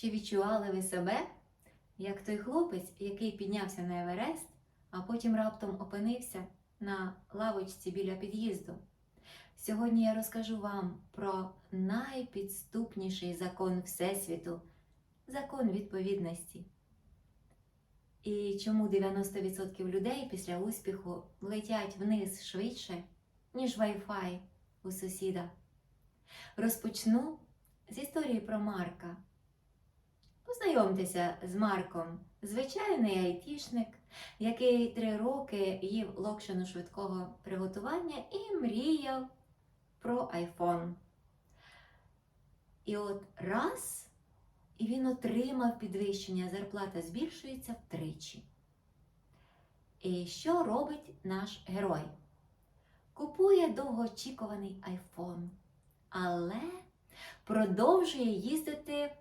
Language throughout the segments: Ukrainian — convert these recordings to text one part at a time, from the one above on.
Чи відчували ви себе, як той хлопець, який піднявся на Еверест, а потім раптом опинився на лавочці біля під'їзду? Сьогодні я розкажу вам про найпідступніший закон Всесвіту закон відповідності. І чому 90% людей після успіху летять вниз швидше, ніж Wi-Fi у сусіда. Розпочну з історії про Марка. Познайомтеся з Марком, звичайний айтішник, який три роки їв локшину швидкого приготування і мріяв про айфон. І от раз і він отримав підвищення, зарплата збільшується втричі. І що робить наш герой? Купує довгоочікуваний айфон, але продовжує їздити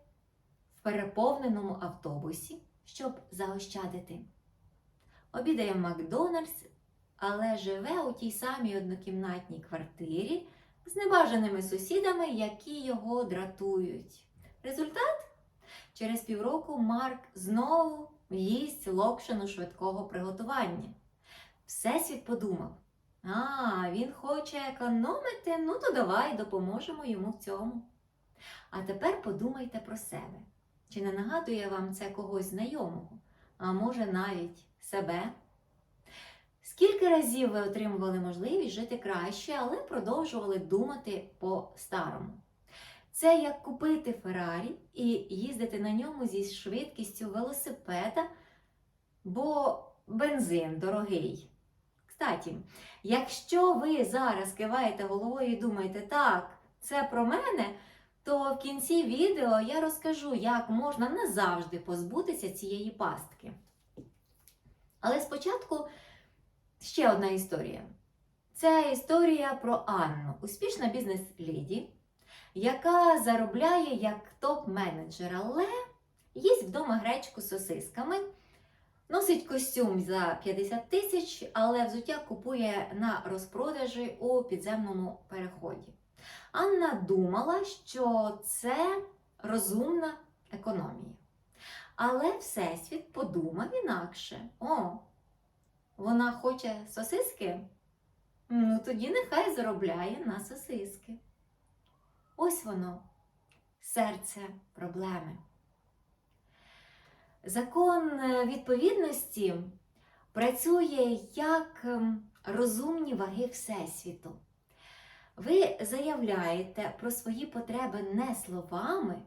переповненому автобусі, щоб заощадити. Обідає в Макдональдс, але живе у тій самій однокімнатній квартирі з небажаними сусідами, які його дратують. Результат? Через півроку Марк знову їсть локшину швидкого приготування. Всесвіт подумав: а, він хоче економити, ну то давай допоможемо йому в цьому. А тепер подумайте про себе. Чи не нагадує вам це когось знайомого, а може навіть себе? Скільки разів ви отримували можливість жити краще, але продовжували думати по-старому? Це як купити Феррарі і їздити на ньому зі швидкістю велосипеда, бо бензин дорогий. Кстати, якщо ви зараз киваєте головою і думаєте, так, це про мене, то в кінці відео я розкажу, як можна назавжди позбутися цієї пастки. Але спочатку ще одна історія. Це історія про Анну, успішна бізнес-леді яка заробляє як топ-менеджер, але їсть вдома гречку з сосисками, носить костюм за 50 тисяч, але взуття купує на розпродажі у підземному переході. Анна думала, що це розумна економія. Але Всесвіт подумав інакше. О, вона хоче сосиски? Ну, тоді нехай заробляє на сосиски. Ось воно, серце проблеми. Закон е, відповідності працює як ем, розумні ваги Всесвіту. Ви заявляєте про свої потреби не словами,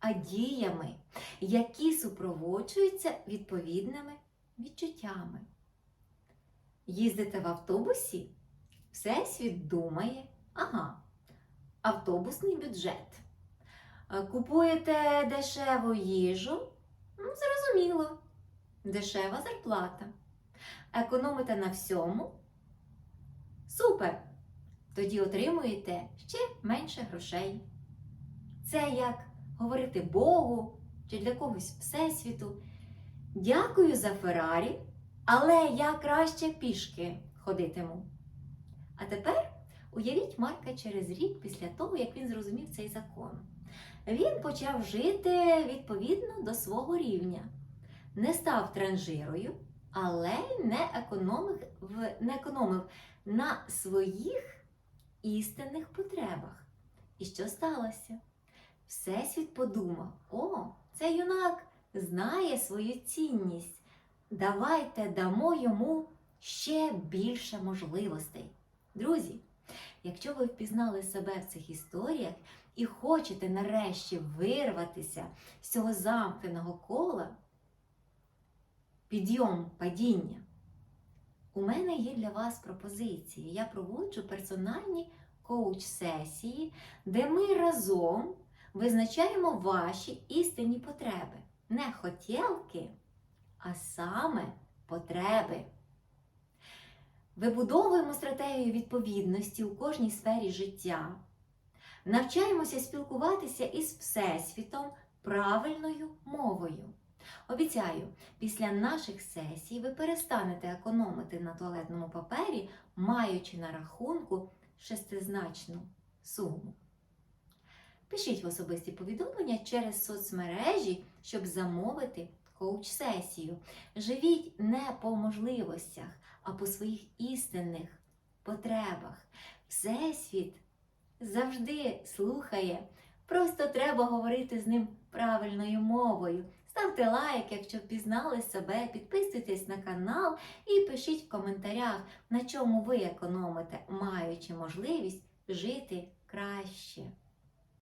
а діями, які супроводжуються відповідними відчуттями. Їздите в автобусі, Всесвіт думає, ага автобусний бюджет. Е, Купуєте дешеву їжу? Ну, Зрозуміло, дешева зарплата. Економите на всьому? Супер! Тоді отримуєте ще менше грошей. Це як говорити Богу чи для когось Всесвіту. Дякую за Феррарі, але я краще пішки ходитиму. А тепер Уявіть Марка через рік після того, як він зрозумів цей закон. Він почав жити відповідно до свого рівня, не став транжирою, але не економив, не економив на своїх істинних потребах. І що сталося? Всесвіт подумав: о, цей юнак знає свою цінність. Давайте дамо йому ще більше можливостей. Друзі! Якщо ви впізнали себе в цих історіях і хочете нарешті вирватися з цього замкненого кола, підйом падіння, у мене є для вас пропозиції. Я проводжу персональні коуч-сесії, де ми разом визначаємо ваші істинні потреби. Не хотілки, а саме потреби. Вибудовуємо стратегію відповідності у кожній сфері життя, навчаємося спілкуватися із Всесвітом правильною мовою. Обіцяю, після наших сесій ви перестанете економити на туалетному папері, маючи на рахунку шестизначну суму. Пишіть в особисті повідомлення через соцмережі, щоб замовити коуч-сесію. Живіть не по можливостях, а по своїх істинних потребах. Всесвіт завжди слухає. Просто треба говорити з ним правильною мовою. Ставте лайк, якщо впізнали себе, підписуйтесь на канал і пишіть в коментарях, на чому ви економите, маючи можливість жити краще.